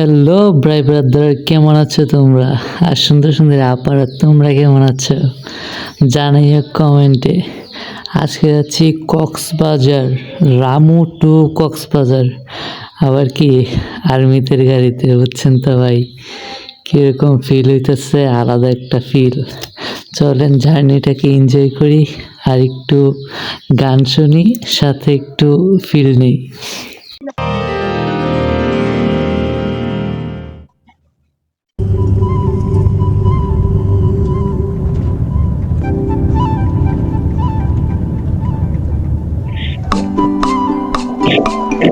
Hello ব্রাই brother, কেমন আছো তোমরা? আর সুন্দর সুন্দর আপারা তোমরা কেমন আছো? জানাই হোক কমেন্টে। আজকে যাচ্ছি কক্সবাজার, রামু টু কক্সবাজার। আবার কি, আর্মিদের গাড়িতে, বুঝছেন তো ভাই? কীরকম ফিল হইতেছে, আলাদা একটা ফিল চলেন জার্নিটাকে এনজয় করি, আর একটু গান শুনি, সাথে একটু ফিল নিই। এই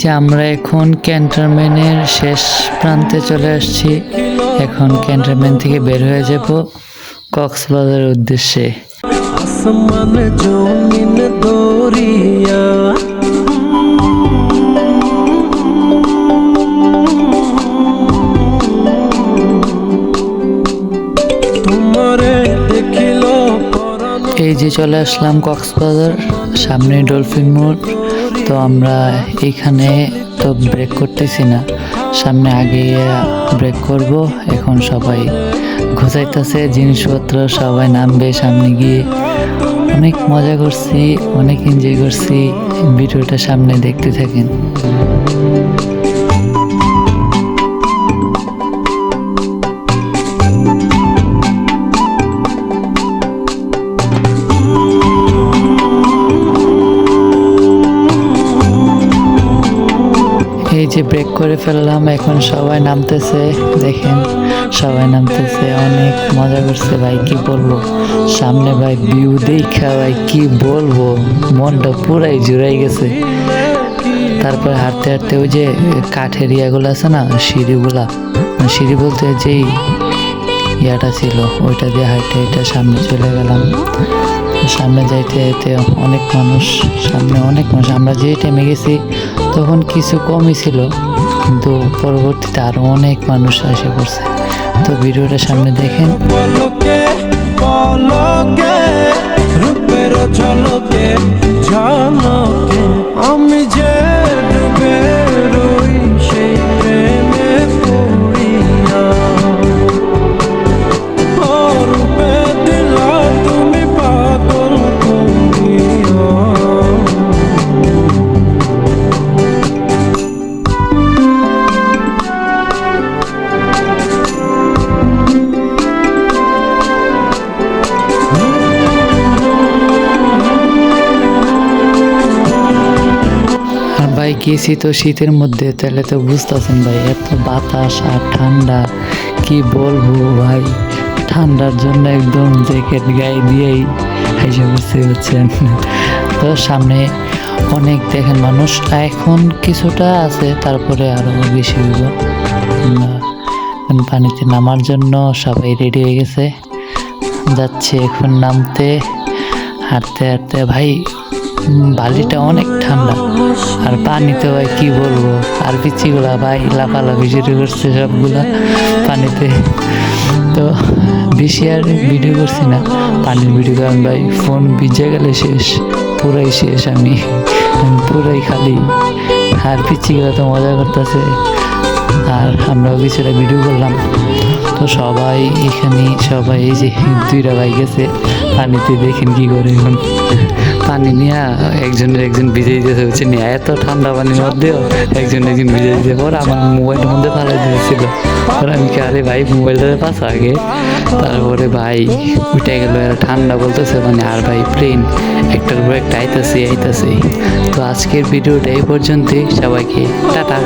যে আমরা এখন ক্যান্টনমেন্টের শেষ প্রান্তে চলে আসছি। এখন ক্যান্টনমেন্ট থেকে বের হয়ে যাব কক্সবাজারের উদ্দেশ্যে। জমিন দরিয়া। এই যে চলে আসলাম কক্সবাজার, সামনে ডলফিন মোড়। তো আমরা এখানে তো ব্রেক করতেছি না। সামনে আগে ব্রেক করব। এখন সবাই ঘুচাইতেছে, জিনিসপত্র সবাই নামবে সামনে গিয়ে। অনেক মজা করছি, অনেক এনজয় করছি। ভিডিওটা সামনে দেখতে থাকেন। এই যে ব্রেক করে ফেললাম, এখন সবাই নামতেছে, দেখেন সবাই নামতেছে, অনেক মজা করছে, ভাই কি বলব? সামনে ভাই ভিউ দেখা, ভাই কি বলব? মনটা পুরাই জুড়াই গেছে। তারপরে হাঁটতে হাঁটতে ওই যে কাঠের ইয়াগুলো আছে না, সিঁড়িগুলা মানে সিঁড়ি বলতে যেই ইয়াটা ছিল, ওইটা দিয়ে হাঁটতে হাঁটতে সামনে চলে গেলাম। সামনে যাইতে যাইতে অনেক মানুষ, সামনে অনেক মানুষ। আমরা যে টাইমে গেছি, তখন কিছু কমই ছিল, কিন্তু পরবর্তীতে আরও অনেক মানুষ এসে পড়ছে। তো ভিডিওটা সামনে দেখেন। আমি গেছি তো শীতের মধ্যে, তাহলে তো বুঝতেছেন ভাই, এত বাতাস আর ঠান্ডা, কি বলব ভাই? ঠান্ডার জন্য একদম জ্যাকেট গায়ে দিয়েই এসে বুঝতে পারছেন তো সামনে অনেক দেখেন মানুষ, এখন কিছুটা আছে, তারপরে আরও বেশি হইব। পানিতে নামার জন্য সবাই রেডি হয়ে গেছে। যাচ্ছে এখন নামতে, হাঁটতে হাঁটতে। ভাই, বালিটা অনেক ঠান্ডা। আর পানিতে ভাই কি বলব? আর পিচিগুলা ভাই লাফালাফি শুরু করছে সবগুলা পানিতে। তো বেশি আর ভিডিও করছি না। পানির ভিডিও কারণ ভাই ফোন ভিজে গেলে শেষ, পুরাই শেষ আমি। আমি পুরাই খালি। আর পিচিগুলা তো মজা করতেছে। আর আমরাও কিছুটা ভিডিও করলাম। তো সবাই এখানে সবাই এই যে দুইটা ভাই গেছে, পানিতে দেখেন কি করে এখন। পানি নিয়ে একজনের একজন ভিজে দিতেছে হচ্ছে নিয়ে এত ঠান্ডা পানির মধ্যেও একজন একজন ভিজে দিতে পর আমার মোবাইলের মধ্যে ফালাই দিয়েছিল। পরে আমি কি আরে ভাই মোবাইলটা পাস আগে। তারপরে ভাই উঠে গেল, এরা ঠান্ডা বলতেছে মানে আর ভাই প্লেন একটার পর একটা আইতাছে আইতাছে। তো আজকের ভিডিওটা এই পর্যন্তই। সবাইকে, টাটা।